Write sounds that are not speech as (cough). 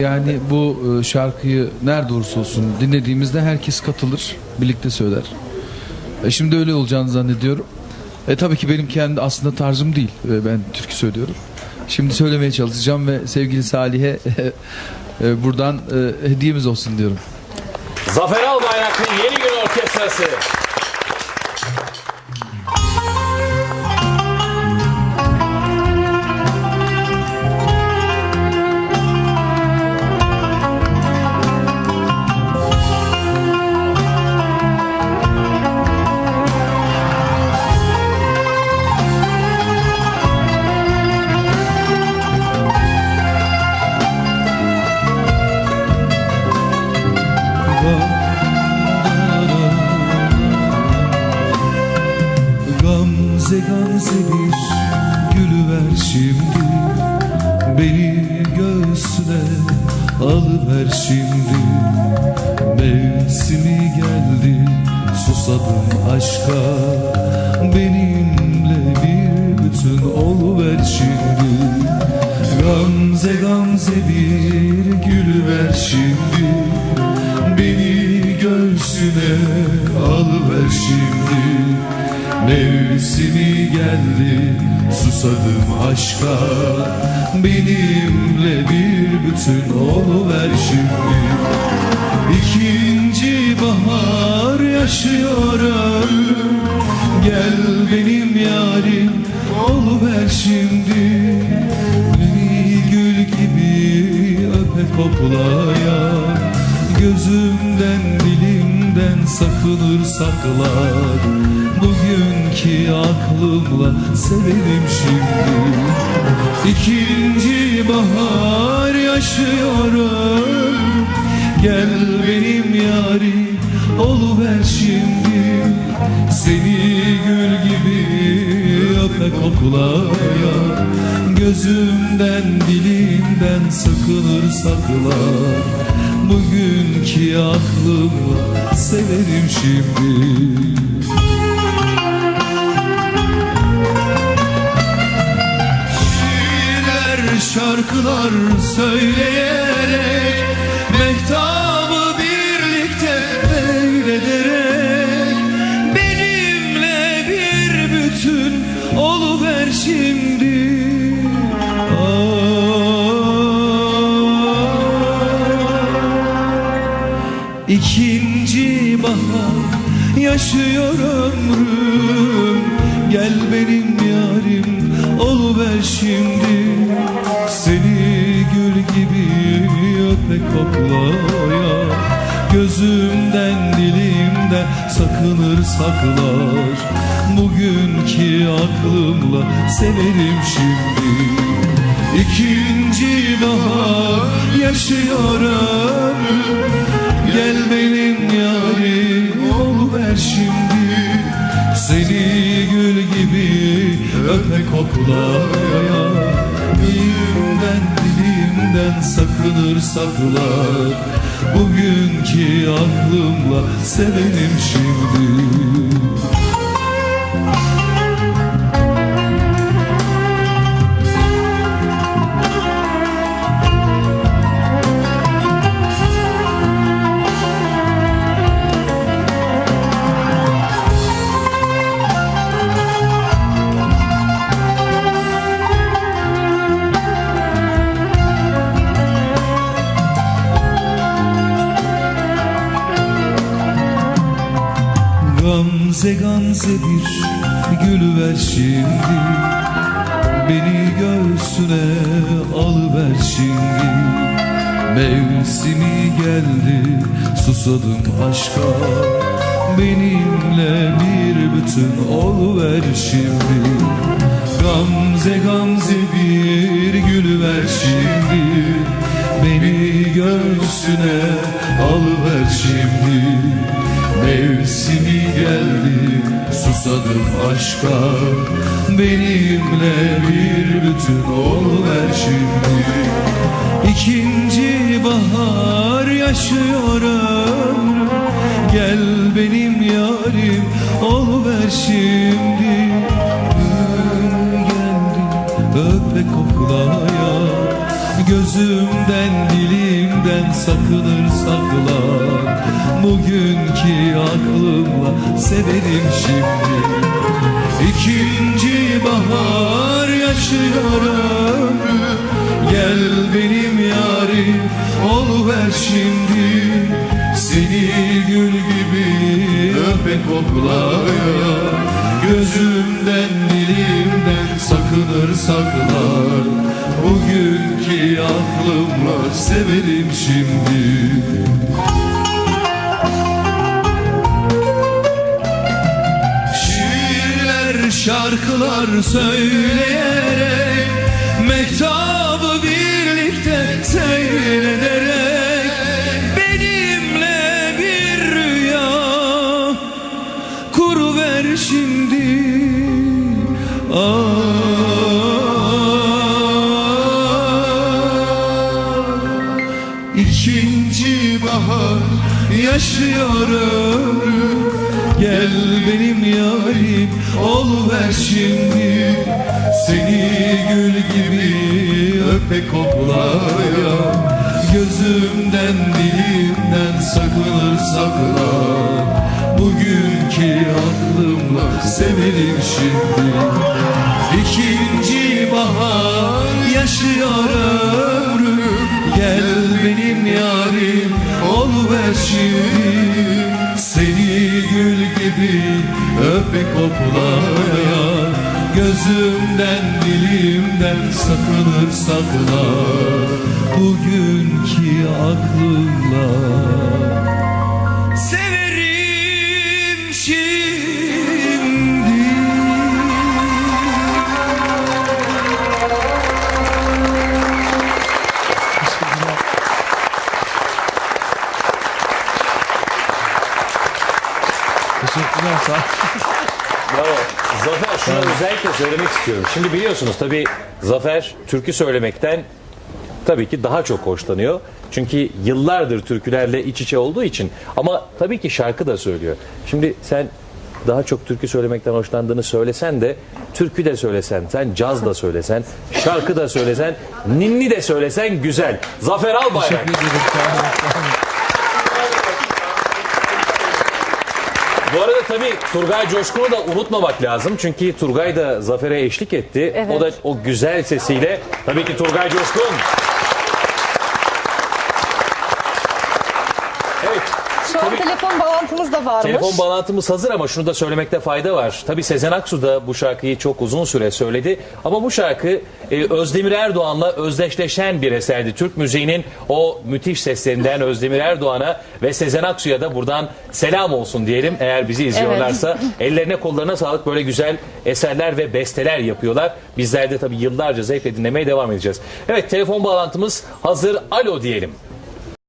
Yani bu e, şarkıyı nerede olursa olsun dinlediğimizde herkes katılır, birlikte söyler. E, şimdi öyle olacağını zannediyorum. E tabii ki benim kendi aslında tarzım değil. E, ben türkü söylüyorum. Şimdi söylemeye çalışacağım ve sevgili Salih'e (laughs) buradan hediyemiz olsun diyorum. Zafer Albayrak'ın Yeni Gün Orkestrası. Gamze gamze bir gülüver şimdi. Beni göğsüne alıver şimdi. Mevsimi geldi susadım aşka. Benimle bir bütün oluver şimdi. Gamze gamze bir gülüver şimdi susadım aşka. Benimle bir bütün oluver şimdi. İkinci bahar yaşıyorum Gel benim yarim oluver şimdi. Beni gül gibi öpe koklaya Gözümden dilimden sakınır saklar Bugünkü aklımla severim şimdi. İkinci bahar yaşıyorum. Gel benim yarim oluver şimdi. Seni gül gibi öpe koklaya Gözümden dilimden sakınır saklar Bugünkü aklımla severim şimdi şarkılar söyleyerek Mehtabı birlikte eylederek Benimle bir bütün oluver şimdi Ah. İkinci bahar yaşıyor ömrüm Gel benim yarim oluver şimdi öpe koklaya Gözümden dilimden sakınır saklar. Bugünkü aklımla severim şimdi. İkinci bahar yaşıyorum Gel benim yarim oluver şimdi. Seni gül gibi öpe koklaya Dilimden dilimden sakınır saklar Bugünkü aklımla severim şimdi Gamze gamze bir gülüver şimdi. Beni göğsüne alıver şimdi. Mevsimi geldi susadım aşka. Benimle bir bütün oluver şimdi. Gamze gamze bir gülüver şimdi. Beni göğsüne alıver şimdi Mevsimi geldi. Susadım aşka Benimle bir bütün oluver şimdi. İkinci bahar yaşıyorum Gel benim yarim oluver şimdi. Gün geldi öpe koklaya Gözümden dilim dilimden sakınır saklar Bugünkü aklımla severim şimdi. İkinci bahar yaşıyorum Gel benim yarim oluver şimdi. Seni gül gibi öpe koklaya Gözümden dilimden sakınır saklar Bugünkü aklımla severim şimdi. Şiirler, şarkılar söyleyerek yaşıyorum. Gel benim yarim oluver şimdi. Seni gül gibi öpe koklaya Gözümden dilimden sakınır saklar Bugünkü aklımla severim şimdi. İkinci bahar yaşıyorum. Gel benim yarim Seni gül gibi öpe koklaya Gözümden dilimden sakınır saklar Bugünkü aklımla Bravo. Zafer şunu özellikle söylemek istiyorum. Şimdi biliyorsunuz tabii Zafer türkü söylemekten tabii ki daha çok hoşlanıyor. Çünkü yıllardır türkülerle iç içe olduğu için. Ama tabii ki şarkı da söylüyor. Şimdi sen daha çok türkü söylemekten hoşlandığını söylesen de türkü de söylesen, sen caz da söylesen, şarkı da söylesen, ninni de söylesen güzel. Zafer Albayrak. Bu arada tabii Turgay Coşkun'u da unutmamak lazım. Çünkü Turgay da Zafer'e eşlik etti. Evet. O da o güzel sesiyle. Tabii ki Turgay Coşkun. Evet. Telefon bağlantımız da varmış. Telefon bağlantımız hazır ama şunu da söylemekte fayda var. Tabii Sezen Aksu da bu şarkıyı çok uzun süre söyledi. Ama bu şarkı e, Özdemir Erdoğan'la özdeşleşen bir eserdi. Türk müziğinin o müthiş seslerinden Özdemir Erdoğan'a ve Sezen Aksu'ya da buradan selam olsun diyelim. Eğer bizi izliyorlarsa (laughs) ellerine kollarına sağlık böyle güzel eserler ve besteler yapıyorlar. Bizler de tabii yıllarca zevkle dinlemeye devam edeceğiz. Evet telefon bağlantımız hazır. Alo diyelim.